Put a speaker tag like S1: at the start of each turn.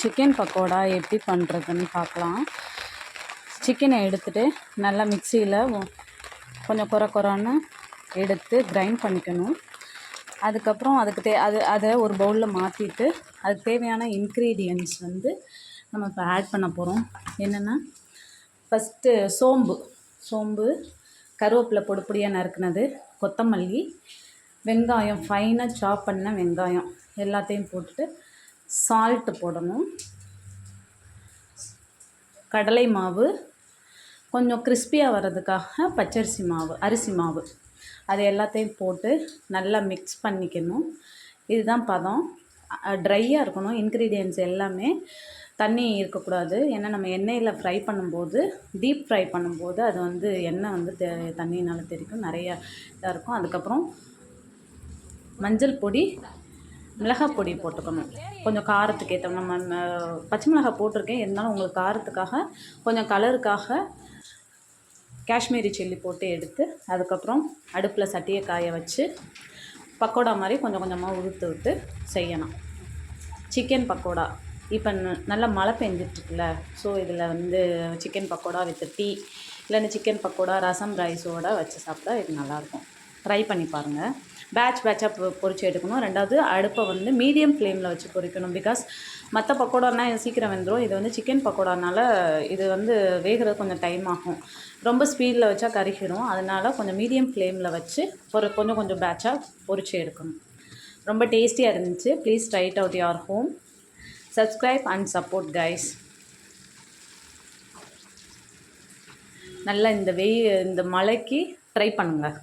S1: Chicken pakoda எப்படி பண்ணுறதுன்னு பார்க்கலாம். சிக்கனை எடுத்துகிட்டு நல்லா மிக்சியில் கொஞ்சம் குறை குறைன்னு எடுத்து கிரைண்ட் பண்ணிக்கணும். அதுக்கப்புறம் அதுக்கு தே அது அதை ஒரு பவுலில் மாற்றிட்டு அதுக்கு தேவையான இன்க்ரீடியன்ட்ஸ் வந்து நம்ம இப்போ ஆட் பண்ண போகிறோம் என்னென்னா ஃபஸ்ட்டு சோம்பு சோம்பு கருவேப்பிலை பொடுபொடியாக நறுக்குனது கொத்தமல்லி வெங்காயம் ஃபைனாக சாப் பண்ண வெங்காயம் எல்லாத்தையும் போட்டுட்டு சால்ட்டு போடணும். கடலை மாவு கொஞ்சம் கிறிஸ்பியாக வர்றதுக்காக பச்சரிசி மாவு அரிசி மாவு. அது எல்லாத்தையும் போட்டு நல்லா மிக்ஸ் பண்ணிக்கணும். இதுதான் பதம். ட்ரையாக இருக்கணும். இன்க்ரீடியன்ஸ் எல்லாமே தண்ணி இருக்கக்கூடாது. ஏன்னா நம்ம எண்ணெயில் ஃப்ரை பண்ணும்போது டீப் ஃப்ரை பண்ணும்போது அது வந்து எண்ணெய் வந்து தெ தண்ணினால் தெரிக்கும் நிறைய இதாக இருக்கும். அதுக்கப்புறம் மஞ்சள் பொடி மிளகாய் பொடி போட்டுக்கணும். கொஞ்சம் காரத்துக்கு ஏற்ற நம்ம பச்சை மிளகாய் போட்டிருக்கேன். இருந்தாலும் உங்களுக்கு காரத்துக்காக கொஞ்சம் கலருக்காக காஷ்மீரி சில்லி போட்டு எடுத்து அதுக்கப்புறம் அடுப்பில் சட்டியை காய வச்சு பக்கோடா மாதிரி கொஞ்சம் கொஞ்சமாக உதுத்து விட்டு செய்யணும். சிக்கன் பக்கோடா. இப்போ ந- நல்லா மழை பெஞ்சிட்ருக்குல்ல. ஸோ இதில் வந்து சிக்கன் பக்கோடா வித் டீ இல்லைன்னா சிக்கன் பக்கோடா ரசம் ரைஸோட வச்சு சாப்பிட்டா இது நல்லாயிருக்கும். ட்ரை பண்ணி பாருங்கள் பேட்ச் பேட்சாக பொறிச்சு எடுக்கணும். ரெண்டாவது அடுப்பை வந்து மீடியம் ஃப்ளேமில் வச்சு பொரிக்கணும் பிகாஸ் மற்ற பக்கோடானா சீக்கிரம் வெந்துடும் இது வந்து சிக்கன் பக்கோடானால இது வந்து வேகிறது கொஞ்சம் டைம் ஆகும். ரொம்ப ஸ்பீடில் வச்சா கருகிடும் அதனால் கொஞ்சம் மீடியம் ஃப்ளேமில் வச்சு ஒரு கொஞ்சம் கொஞ்சம் பேட்சாக பொறிச்சு எடுக்கணும். ரொம்ப டேஸ்டியாக இருந்துச்சு. Please write out your home subscribe and support guys நல்லா இந்த வெயில் இந்த மழைக்கு ட்ரை பண்ணுங்கள்